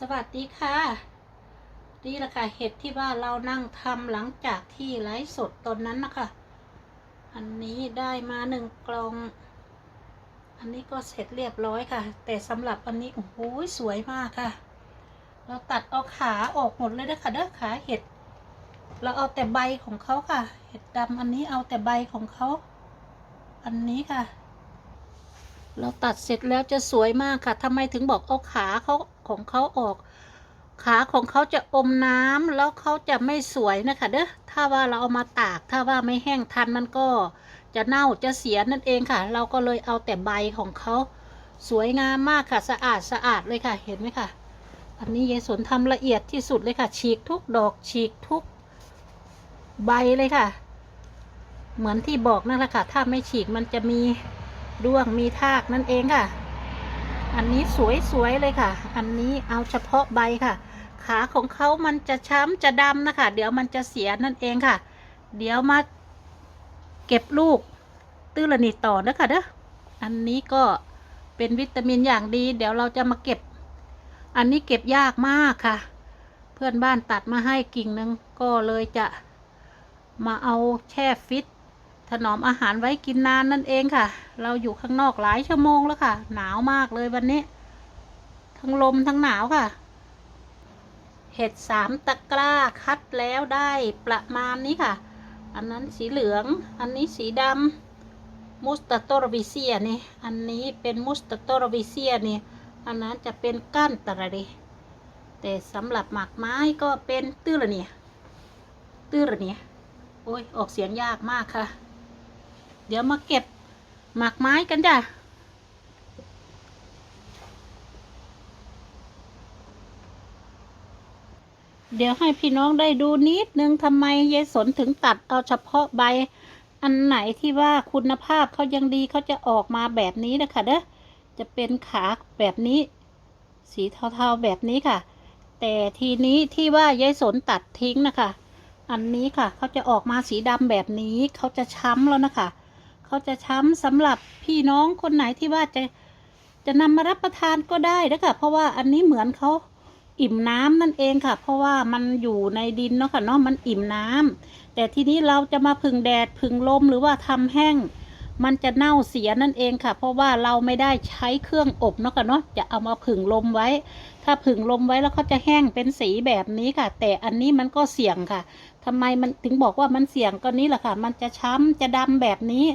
สวัสดีค่ะ นี่แหละค่ะเห็ดที่ว่าเรานั่งทำหลังจากที่ไลฟ์สดตอนนั้นนะคะ อันนี้ได้มาหนึ่งกล่อง อันนี้ก็เสร็จเรียบร้อยค่ะ แต่สำหรับอันนี้โอ้โหสวยมากค่ะ เราตัดเอาขาออกหมดเลยนะคะเด้อขาเห็ด เราเอาแต่ใบของเขาค่ะ เห็ดดำอันนี้เอาแต่ใบของเขา อันนี้ค่ะ เราตัดเสร็จแล้วจะสวยมากค่ะทำไมถึงบอกเอาขาเขาของเขาออก ขาของเขาจะอมน้ำแล้วเขาจะไม่สวยนะคะเด้อถ้าว่าเราเอามาตาก ถ้าว่าไม่แห้งทันมันก็จะเน่าจะเสียนั่นเองค่ะ เราก็เลยเอาแต่ใบของเขาสวยงามมากค่ะ สะอาดสะอาดเลยค่ะ เห็นไหมค่ะ อันนี้ยายสนทำละเอียดที่สุดเลยค่ะ ฉีกทุกดอกฉีกทุกใบเลยค่ะ เหมือนที่บอกนั่นแหละค่ะ ถ้าไม่ฉีกมันจะมี ด้วงมีทากนั่นเองค่ะ อันนี้สวยๆเลยค่ะ อันนี้เอาเฉพาะใบค่ะ ขาของเขามันจะช้ำจะดำนะคะ เดี๋ยวมันจะเสียนั่นเองค่ะ เดี๋ยวมาเก็บลูกตื้อละนิดต่อนะคะเด้ออันนี้ก็เป็นวิตามินอย่างดี เดี๋ยวเราจะมาเก็บ อันนี้เก็บยากมากค่ะ เพื่อนบ้านตัดมาให้กิ่งนึงก็เลยจะมาเอาแช่ฟิต ถนอมอาหารไว้กินนานนั่นเองค่ะ เราอยู่ข้างนอกหลายชั่วโมงแล้วค่ะ หนาวมากเลยวันนี้ ทั้งลมทั้งหนาวค่ะ เห็ดสามตะกร้าคัดแล้วได้ประมาณนี้ค่ะ อันนั้นสีเหลือง อันนี้สีดำมุสตาโตรวิเซียนี่ อันนี้เป็นมุสตาโตรวิเซียนี่ อันนั้นจะเป็นก้านตะระเดแต่สำหรับหมากไม้ก็เป็นตื้อละเนี่ยตื้อละเนี่ยโอ้ยออกเสียงยากมากค่ะ เดี๋ยวมาเก็บหมากไม้กันจ้ะเดี๋ยวให้พี่น้องได้ดูนิดนึงทำไมยายสนถึงตัดเอาเฉพาะใบ อันไหนที่ว่าคุณภาพเขายังดีเขาจะออกมาแบบนี้นะคะเด้อจะเป็นขาแบบนี้ สีเทาๆแบบนี้ค่ะ แต่ทีนี้ที่ว่ายายสนตัดทิ้งนะคะ อันนี้ค่ะเขาจะออกมาสีดำแบบนี้เขาจะช้ำแล้วนะคะ เขาจะช้ำสำหรับพี่น้องคนไหนที่ว่าจะจะนำมารับประทานก็ได้นะคะเพราะว่าอันนี้เหมือนเขาอิ่มน้ำนั่นเองค่ะ เพราะว่ามันอยู่ในดินเนาะค่ะเนาะมันอิ่มน้ำแต่ทีนี้เราจะมาพึ่งแดดพึ่งลมหรือว่าทำแห้ง มันจะเน่าเสียนั่นเองค่ะ เพราะว่าเราไม่ได้ใช้เครื่องอบเนาะค่ะเนาะจะเอามาผึ่งลมไว้ ถ้าผึ่งลมไว้แล้วเขาจะแห้งเป็นสีแบบนี้ค่ะ แต่อันนี้มันก็เสี่ยงค่ะทำไมมันถึงบอกว่ามันเสี่ยงก็นี้แหละค่ะ มันจะช้ำจะดำแบบนี้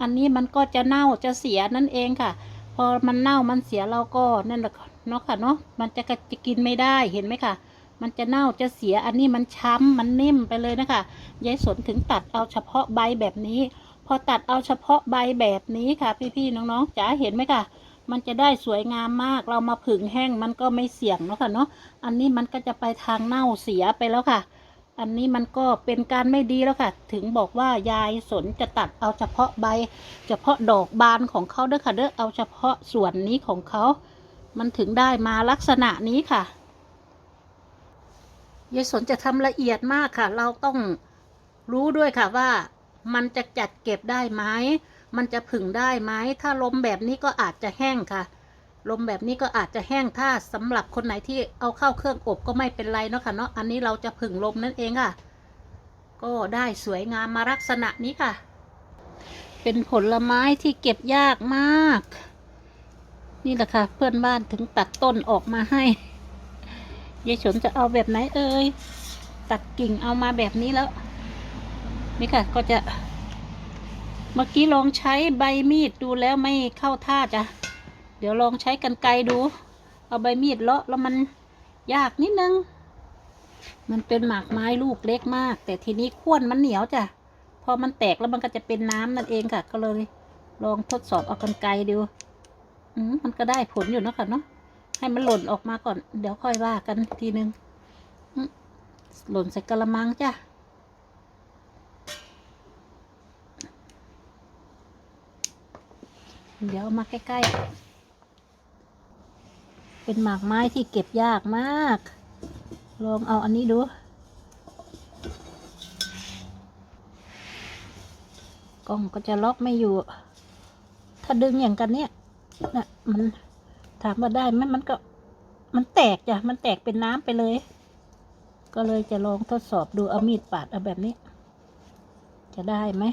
อันนี้มันก็จะเน่าจะเสียนั่นเองค่ะ พอมันเน่ามันเสียเราก็นั่นแหละเนาะค่ะเนาะมันจะจะกินไม่ได้เห็นไหมค่ะมันจะเน่าจะเสียอันนี้มันช้ำมันนิ่มไปเลยนะคะยายสนถึงตัดเอาเฉพาะใบแบบนี้ พอตัดเอาเฉพาะใบแบบนี้ค่ะ พี่ๆน้องๆจ๋าเห็นไหมค่ะมันจะได้สวยงามมาก เรามาผึ่งแห้งมันก็ไม่เสี่ยงเนาะค่ะเนาะ อันนี้มันก็จะไปทางเน่าเสียไปแล้วค่ะ อันนี้มันก็เป็นการไม่ดีแล้วค่ะ ถึงบอกว่ายายสนจะตัดเอาเฉพาะใบ เฉพาะดอกบานของเขาเด้อค่ะเด้อ เอาเฉพาะส่วนนี้ของเขา มันถึงได้มาลักษณะนี้ค่ะ ยายสนจะทำละเอียดมากค่ะ เราต้องรู้ด้วยค่ะว่า มันจะจัดเก็บได้ไหมมันจะผึ่งได้ไหมถ้าลมแบบนี้ก็อาจจะแห้งค่ะ ลมแบบนี้ก็อาจจะแห้งถ้าสำหรับคนไหนที่เอาเข้าเครื่องอบก็ไม่เป็นไรเนาะค่ะเนาะอันนี้เราจะผึ่งลมนั่นเองค่ะ ก็ได้สวยงามมาลักษณะนี้ค่ะ เป็นผลไม้ที่เก็บยากมาก นี่แหละค่ะ เพื่อนบ้านถึงตัดต้นออกมาให้ยายฉนจะเอาแบบไหนเอ่ยตัดกิ่งเอามาแบบนี้แล้ว นี่ค่ะ ก็จะเมื่อกี้ลองใช้ใบมีดดูแล้วไม่เข้าท่าจ้ะ เดี๋ยวลองใช้กันไกดู เอาใบมีดเลาะแล้วมันยากนิดนึง มันเป็นหมากไม้ลูกเล็กมาก แต่ทีนี้ข้วนมันเหนียวจ้ะ พอมันแตกแล้วมันก็จะเป็นน้ำนั่นเองค่ะ ก็เลย ลองทดสอบเอากันไกดูอืมมันก็ได้ผลอยู่นะค่ะเนาะ ให้มันหล่นออกมาก่อน เดี๋ยวค่อยว่ากันทีนึง หล่นใส่กระมังจ้ะ เดี๋ยวมาใกล้ๆ เป็นหมากไม้ที่เก็บยากมาก ลองเอาอันนี้ดู กล้องก็จะล็อกไม่อยู่ ถ้าดึงอย่างกันเนี้ยนะมันถามว่าได้ไหมมันก็ มันแตกจ้ะ มันแตกเป็นน้ำไปเลย ก็เลยจะลองทดสอบดูเอามีดปาดเอาแบบนี้ จะได้ไหม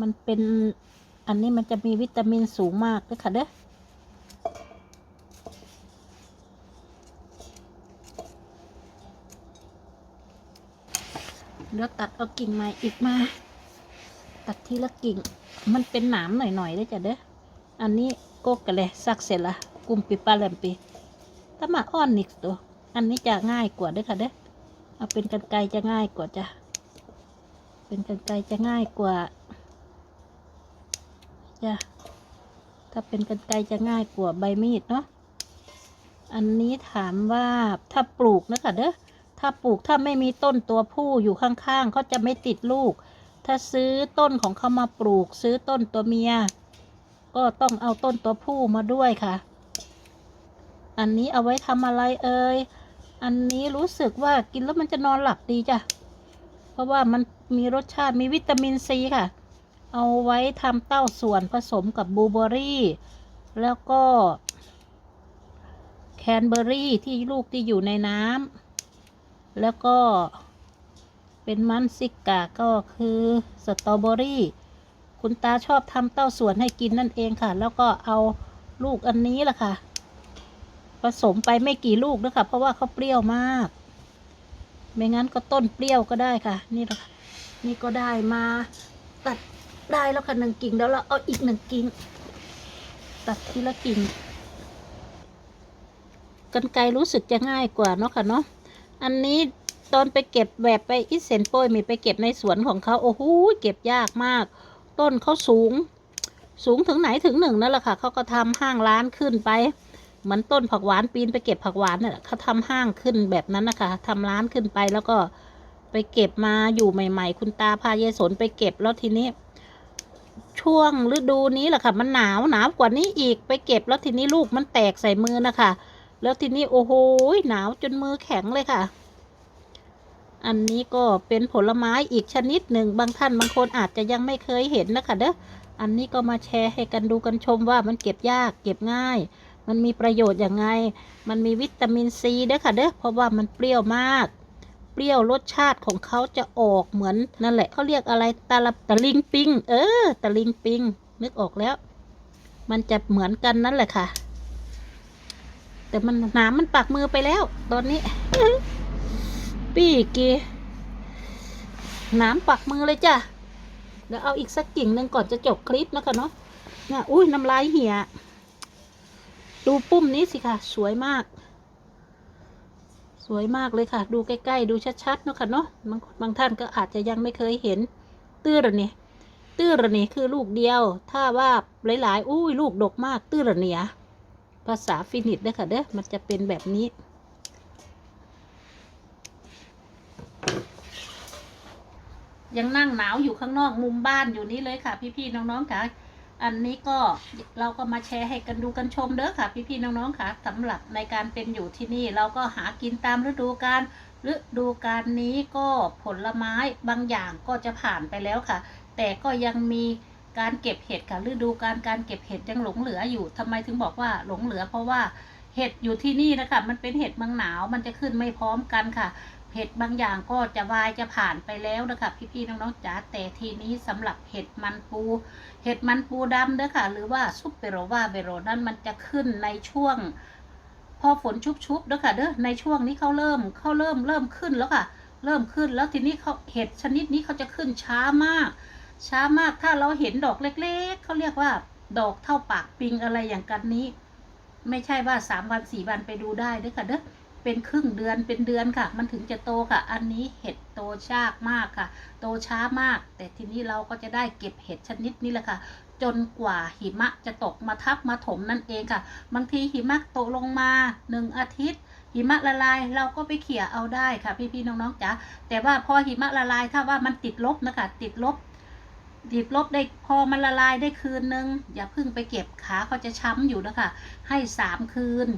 มันเป็น อันนี้มันจะมีวิตามินสูงมากด้วยค่ะเด้อเดี๋ยวตัดเอากิ่งใหม่อีกมา ตัดทีละกิ่ง มันเป็นหนามหน่อยๆได้จ้ะเด้อ อันนี้โกกะเลยซักเสร็จละกุมปิปลาแหลมปีถ้ามาอ้อนนิกตัว อันนี้จะง่ายกว่าด้อค่ะเด้อ เอาเป็นกันไกรจะง่ายกว่าจ้ะ เป็นกันไกรจะง่ายกว่า จ้ะถ้าเป็นกันไกจะง่ายกว่าใบมีดเนาะอันนี้ถามว่าถ้าปลูกนะคะเด้อถ้าปลูกถ้าไม่มีต้นตัวผู้อยู่ข้างๆเขาจะไม่ติดลูก ถ้าซื้อต้นของเขามาปลูก ซื้อต้นตัวเมีย ก็ต้องเอาต้นตัวผู้มาด้วยค่ะ อันนี้เอาไว้ทำอะไรเอ่ยอันนี้รู้สึกว่ากินแล้วมันจะนอนหลับดีจ้ะเพราะว่ามันมีรสชาติมีวิตามินซีค่ะ เอาไว้ทำเต้าส่วนผสมกับบลูเบอร์รี่ แล้วก็แคนเบอรี่ที่ลูกที่อยู่ในน้ำแล้วก็เป็นมันซิกกาก็คือสตรอเบอรี่ คุณตาชอบทำเต้าส่วนให้กินนั่นเองค่ะ แล้วก็เอาลูกอันนี้แหละค่ะ ผสมไปไม่กี่ลูกนะคะเพราะว่าเขาเปรี้ยวมาก ไม่งั้นก็ต้นเปรี้ยวก็ได้ค่ะ นี่ละนี่ก็ได้มาตัด ได้แล้วค่ะหนึ่งกิ่งแล้วเราเอาอีกหนึ่งกิ่งตัดทีละกิ่งกันไกรรู้สึกจะง่ายกว่าเนาะค่ะเนาะอันนี้ตอนไปเก็บแบบไปอิเซนโปยมีไปเก็บในสวนของเขาโอ้โหเก็บยากมาก ต้นเขาสูง สูงถึงไหนถึงหนึ่งนั่นแหละค่ะเขาก็ทำห้างร้านขึ้นไปเหมือนต้นผักหวานปีนไปเก็บผักหวานเนี่ยเขาทำห้างขึ้นแบบนั้นนะคะทำร้านขึ้นไปแล้วก็ไปเก็บมาอยู่ใหม่ ๆ คุณตาพายายสนไปเก็บแล้วทีนี้ ช่วงฤดูนี้แหละค่ะ มันหนาวหนาวกว่านี้อีกไปเก็บแล้วทีนี้ลูกมันแตกใส่มือนะคะ แล้วทีนี้โอ้โหหนาวจนมือแข็งเลยค่ะ อันนี้ก็เป็นผลไม้อีกชนิดหนึ่งบางท่านบางคนอาจจะยังไม่เคยเห็นนะคะเด้ออันนี้ก็มาแชร์ให้กันดูกันชมว่ามันเก็บยากเก็บง่าย มันมีประโยชน์อย่างไง มันมีวิตามินซีเด้อค่ะเด้อเพราะว่ามันเปรี้ยวมาก รี้ยวรสชาติของเขาจะออกเหมือนนั่นแหละเขาเรียกอะไรตาลับตะลิงปิง เออตะลิงปิง นึกออกแล้ว มันจะเหมือนกันนั่นแหละค่ะ แต่มันหนามมันปักมือไปแล้ว ตอนนี้ ปีกีหนามปักมือเลยจ้ะเดี๋ยวเอาอีกสักกิ่งหนึ่งก่อนจะจบคลิปนะคะเนาะเนี่ยอุ้ยน้ำลายเหี่ยดูปุ้มนี้สิค่ะ สวยมาก วยมากเลยค่ะ ดูใกล้ๆ ดูชัดๆเนาะค่ะเนาะบางบางท่านก็อาจจะยังไม่เคยเห็น ตื้อระเนี่ตื้อระเนี่คือลูกเดียว ถ้าว่าหลายๆ อุ้ยลูกดกมาก ตื้อระเนียภาษาฟินิชเด้อค่ะเด้อมันจะเป็นแบบนี้ ยังนั่งหนาวอยู่ข้างนอกมุมบ้านอยู่นี่เลยค่ะ พี่ๆน้องๆค่ะ อันนี้ก็เราก็มาแชร์ให้กันดูกันชมเด้อค่ะ พี่ๆน้องๆค่ะสำหรับในการเป็นอยู่ที่นี่ เราก็หากินตามฤดูกาลฤดูกาลนี้ก็ผลไม้บางอย่างก็จะผ่านไปแล้วค่ะ แต่ก็ยังมีการเก็บเห็ดค่ะฤดูการการเก็บเห็ดยังหลงเหลืออยู่ทำไมถึงบอกว่าหลงเหลือเพราะว่าเห็ดอยู่ที่นี่นะคะ มันเป็นเห็ดเมืองหนาว มันจะขึ้นไม่พร้อมกันค่ะ เห็ดบางอย่างก็จะวายจะผ่านไปแล้วนะคะพี่ๆน้องๆจ๋าแต่ทีนี้สำหรับเห็ดมันปู เห็ดมันปูดำเด้อค่ะ หรือว่าซุปเปโรวาเบโรนั้นมันจะขึ้นในช่วง พอฝนชุบๆเด้อค่ะเด้อในช่วงนี้เขาเริ่มเขาเริ่มเริ่มขึ้นแล้วค่ะ เริ่มขึ้นแล้วทีนี้เขาเห็ดชนิดนี้เขาจะขึ้นช้ามาก ช้ามากถ้าเราเห็นดอกเล็ก ๆเขาเรียกว่าดอกเท่าปากปิงอะไรอย่างกันนี้ ไม่ใช่ว่าสามวันสี่วันไปดูได้เด้อค่ะเด้อ เป็นครึ่งเดือนเป็นเดือนค่ะ มันถึงจะโตค่ะ อันนี้เห็ดโตชากมากค่ะ โตช้ามาก แต่ทีนี้เราก็จะได้เก็บเห็ดชนิดนี้แหละค่ะ จนกว่าหิมะจะตกมาทับมาถมนั่นเองค่ะ บางทีหิมะตกลงมาหนึ่งอาทิตย์หิมะละลายเราก็ไปเขี่ยเอาได้ค่ะ พี่ๆน้องๆจ๋าแต่ว่าพอหิมะละลายถ้าว่ามันติดลบนะคะ ติดลบ ติดลบได้พอมันละลายได้คืนนึง อย่าเพิ่งไปเก็บขาเขาจะช้ำอยู่นะคะให้สามคืน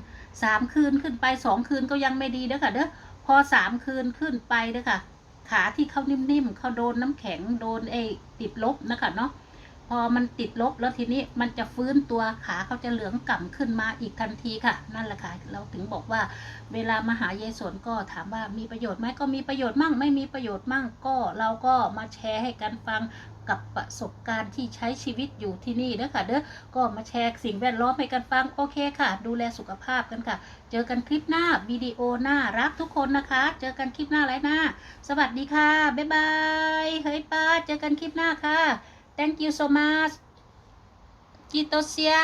สามคืนขึ้นไปสองคืนก็ยังไม่ดีนะค่ะเด้อพอสามคืนขึ้นไปเด้อค่ะขาที่เขานิ่มๆเขาโดนน้ำแข็งโดนไอ้ติดลบนะคะเนาะ พอมันติดลบแล้วทีนี้มันจะฟื้นตัวขาเขาจะเหลืองก่ำขึ้นมาอีกทันทีค่ะ นั่นแหละค่ะเราถึงบอกว่า เวลามาหายายสนก็ถามว่ามีประโยชน์ไหมก็มีประโยชน์มั่ง ไม่มีประโยชน์มั่งก็เราก็มาแชร์ให้กันฟังกับประสบการณ์ที่ใช้ชีวิตอยู่ที่นี่เด้อค่ะเด้อก็มาแชร์สิ่งแวดล้อมให้กันฟังโอเคค่ะ ดูแลสุขภาพกันค่ะ เจอกันคลิปหน้าวิดีโอหน้ารักทุกคนนะคะ เจอกันคลิปหน้าไรหน้า สวัสดีค่ะ บ๊ายบาย เฮ้ยป้า เจอกันคลิปหน้าค่ะ thank you so much จิโตเซีย